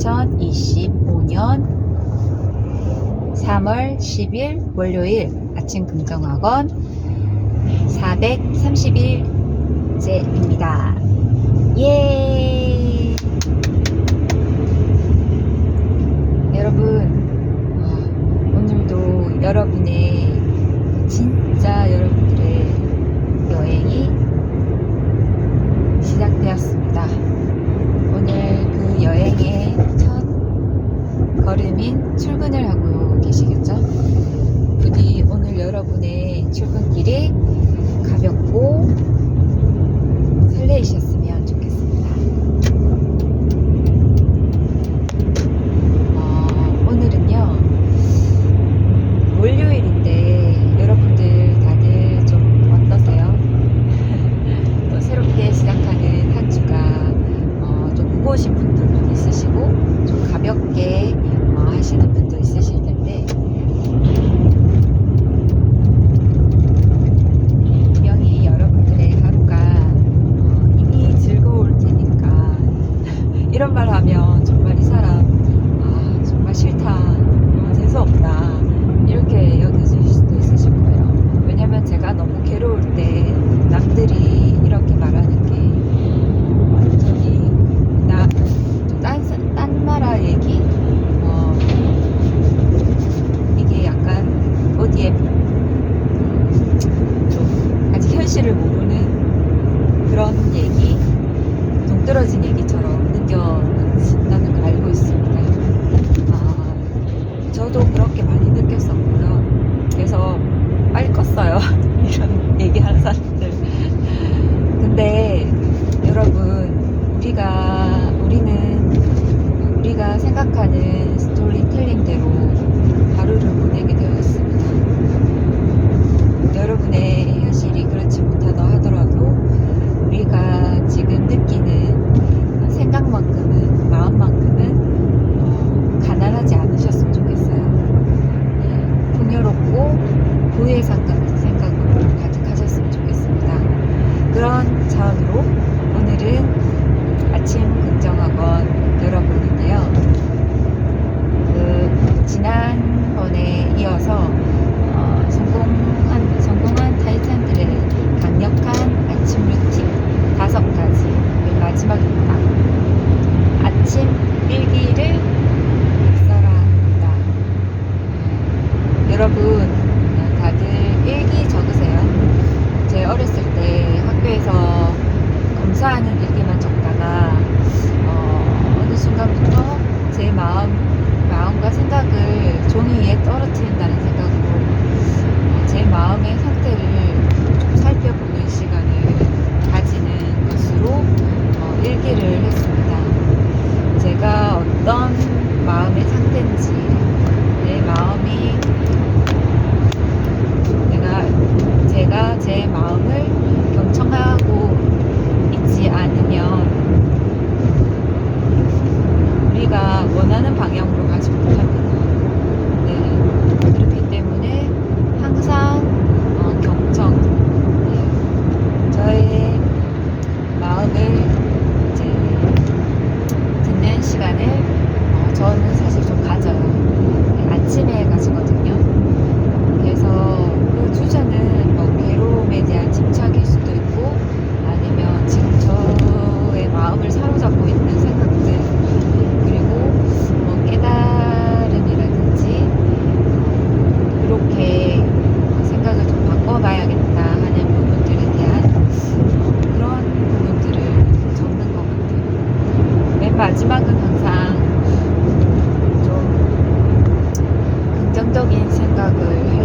2025년 3월 10일 월요일 아침 긍정학원 431제입니다. 예! 여러분, 어, 오늘도 여러분의 진짜 여러분들의 여행이 시작되었습니다. 오늘 그 여행의 첫 걸음인 출근을 하고 계시겠죠? 부디 오늘 여러분의 출근길이 가볍고 설레이셨으면 좋겠습니다. 어, 오늘은요, 월요일인데 여러분들 다들 좀 어떠세요? 또 새롭게 시작하는 한 주가 어, 좀 무거우신 분들도 있으시고 좀 가볍게 어, 하시는 분도 있으실 텐데 분명히 여러분들의 하루가 어, 이미 즐거울 테니까 이런 말 하면 정말 이 사람 아 정말 싫다 어, 재수없다 이렇게 여겨질 수도 있으실 거예요 왜냐면 제가 너무 괴로울 때 남들이 이렇게 말하는 게 완전히 나딴 딴 나라 얘기 어, 이게 약간 어디에 좀 아직 현실을 모르는 그런 얘기 동떨어진 얘기처럼 느껴진다는 걸 알고 있습니다. 아, 저도 그렇게 많이 느꼈었고요. 그래서 빨리 껐어요. 이런 얘기하는 사람들. 근데 여러분, 우리가, 우리는 우리가 생각하는 스토리텔링대로 하루를 보내게 되어 있습니다. 여러분의 현실이 그렇지 못하다 하더라도 우리가 지금 느끼는 생각만큼은, 마음만큼은 어, 가난하지 않으셨으면 좋겠어요. 예, 풍요롭고 부의 상관- 생각으로 가득하셨으면 좋겠습니다. 차원으로 오늘은 아침 긍정학원 여러분인데요. 그 지난번에 이어서 어, 성공한 성공한 타이탄들의 강력한 아침 루틴 다섯 가지 마지막입니다. 아침 일기를 써라입니다. 여러분 다들 일기 적으세요. 제 어렸을 때 학교에서 검사하는 일기만 적다가 어, 어느 순간부터 제 마음 마음과 생각을 종이 위에 떨어뜨린다는 생각으로 어, 제 마음의 상태를 좀 살펴보는 시간을 가지는 것으로 어, 일기를 했습니다. 제가 어떤 마음의 상태인지 내 마음이 내가 제가 제 마음을 경청하고 있지 않으면 우리가 원하는 방 Bye-bye.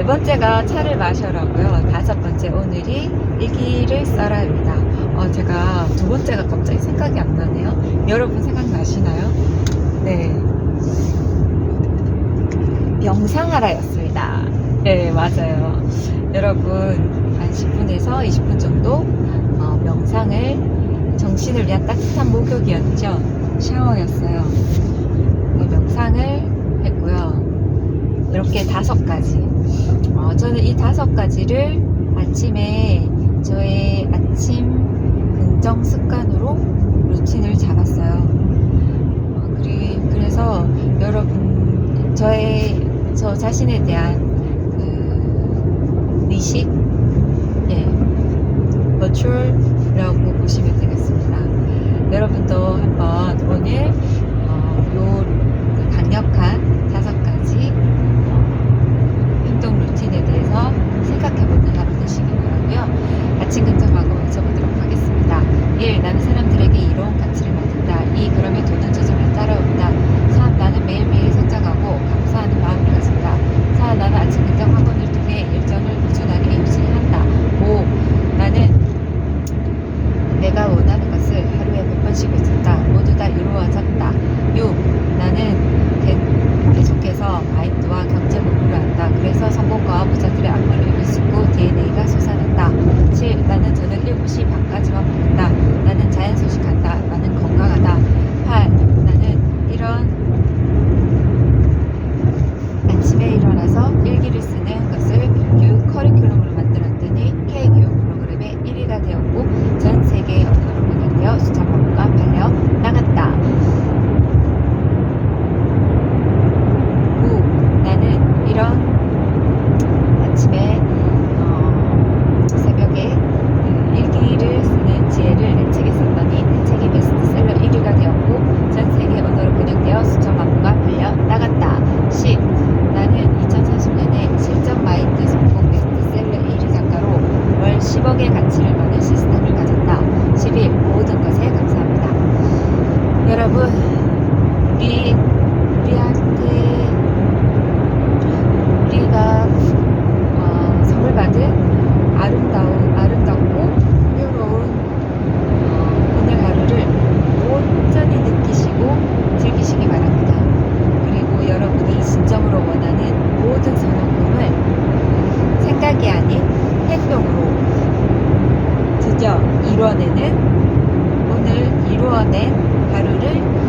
네 번째가 차를 마셔라고요. 다섯 번째 오늘이 일기를 써라입니다. 어, 제가 두 번째가 갑자기 생각이 안 나네요. 여러분 생각나시나요? 네. 명상하라였습니다. 네, 맞아요. 여러분, 한 10분에서 20분 정도 어, 명상을 정신을 위한 따뜻한 목욕이었죠. 샤워였어요. 네, 명상을 했고요. 이렇게 다섯 가지. 어, 저는 이 다섯 가지를 아침에 저의 아침 긍정 습관으로 루틴을 잡았어요. 어, 그리, 그래서 여러분, 저의, 저 자신에 대한 그, 의식, 예, 버추얼이라고 보시면 되겠습니다. 여러분도 한번 오늘, 어, 요 강력한 다섯 가지 host. 여러분, 우리, 우리한테 우리가 어, 선물 받은 아름다운 아름답고 풍요로운 어, 오늘 하루를 온전히 느끼시고 즐기시기 바랍니다. 그리고 여러분이 진정으로 원하는 모든 선호금을 생각이 아닌 행동으로 드디어 이뤄내는 오늘 이루어낸 바랍니다.